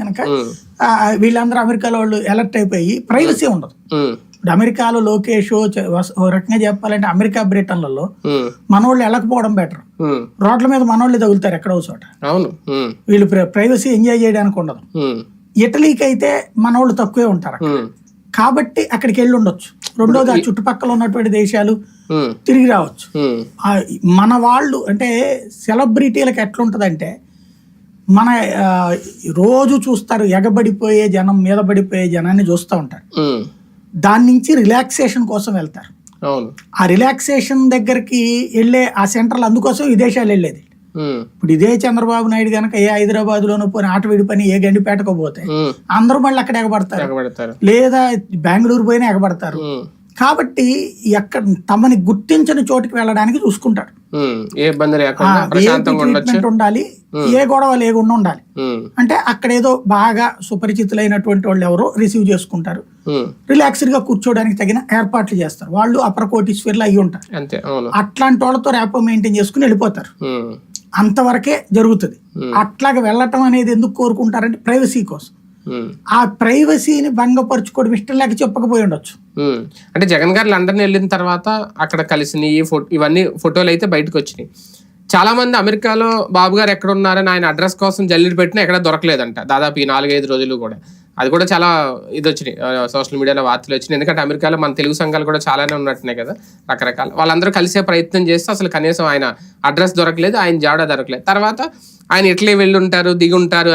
కనుక వీళ్ళందరూ అమెరికాలో వాళ్ళు ఎలర్ట్ అయిపోయి ప్రైవసీ ఉండదు. ఇప్పుడు అమెరికాలో లోకేష్ రకంగా చెప్పాలంటే అమెరికా బ్రిటన్లలో మనోళ్ళు వెళ్ళకపోవడం బెటర్ రోడ్ల మీద మనోళ్ళు తగులుతారు ఎక్కడో చోట. అవును వీళ్ళు ప్రైవసీ ఎంజాయ్ చేయడానికి ఉండదు. ఇటలీకి అయితే మనోళ్ళు తక్కువే ఉంటారు కాబట్టి అక్కడికి వెళ్ళి ఉండొచ్చు. రెండోది ఆ చుట్టుపక్కల ఉన్నటువంటి దేశాలు తిరిగి రావచ్చు. మన వాళ్ళు అంటే సెలబ్రిటీలకు ఎట్లుంటదంటే మన రోజు చూస్తారు ఎగబడిపోయే జనం మీద పడిపోయే జనాన్ని చూస్తూ ఉంటారు. దాని నుంచి రిలాక్సేషన్ కోసం వెళ్తారు. ఆ రిలాక్సేషన్ దగ్గరికి వెళ్ళే ఆ సెంటర్లు అందుకోసం విదేశాలు వెళ్ళేది. ఇప్పుడు ఇదే చంద్రబాబు నాయుడు కనుక ఏ హైదరాబాద్లోనూ పోనీ ఆటవిడి పని ఏ గండిపేటకు పోతే అందరూ మళ్ళీ అక్కడ ఎగబడతారు. లేదా బెంగళూరు పోయినా ఎగబడతారు. కాబట్టి ఎక్కడ తమని గుర్తించని చోటికి వెళ్ళడానికి ఏ ఇబ్బంది ట్రీట్మెంట్ ఉండాలి ఏ గొడవ లేకుండా ఉండాలి. అంటే అక్కడ ఏదో బాగా సుపరిచితులైనటువంటి వాళ్ళు ఎవరో రిసీవ్ చేసుకుంటారు. రిలాక్స్డ్గా కూర్చోడానికి తగిన ఏర్పాట్లు చేస్తారు. వాళ్ళు అపర కోటీశ్వర్లు అయ్యి ఉంటారు. అట్లాంటి వాళ్ళతో ర్యాపో మెయింటైన్ చేసుకుని వెళ్ళిపోతారు. అంతవరకే జరుగుతుంది. అట్లాగ వెళ్ళటం అనేది ఎందుకు కోరుకుంటారంటే ప్రైవసీ కోసం. ఆ ప్రైవసీని భంగపరచుకోవడం ఇష్టం లేక చెప్పకపోయి ఉండొచ్చు. అంటే జగన్ గారు లండన్ వెళ్ళిన తర్వాత అక్కడ ఫోటో ఇవన్నీ ఫోటోలు అయితే బయటకు వచ్చినాయి. చాలా మంది అమెరికాలో బాబు గారు ఎక్కడ ఉన్నారని ఆయన అడ్రస్ కోసం జల్లిడి పెట్టినా ఎక్కడ దొరకలేదంట. దాదాపు ఈ నాలుగైదు రోజులు కూడా. అది కూడా చాలా ఇది వచ్చినాయి సోషల్ మీడియాలో వార్తలు వచ్చినాయి. ఎందుకంటే అమెరికాలో మన తెలుగు సంఘాలు కూడా చాలానే ఉన్నట్టున్నాయి కదా రకరకాల. వాళ్ళందరూ కలిసే ప్రయత్నం చేస్తే అసలు కనీసం ఆయన అడ్రస్ దొరకలేదు ఆయన జాడ దొరకలేదు. తర్వాత ఆయన ఇట్లే వెళ్ళి ఉంటారు దిగి ఉంటారు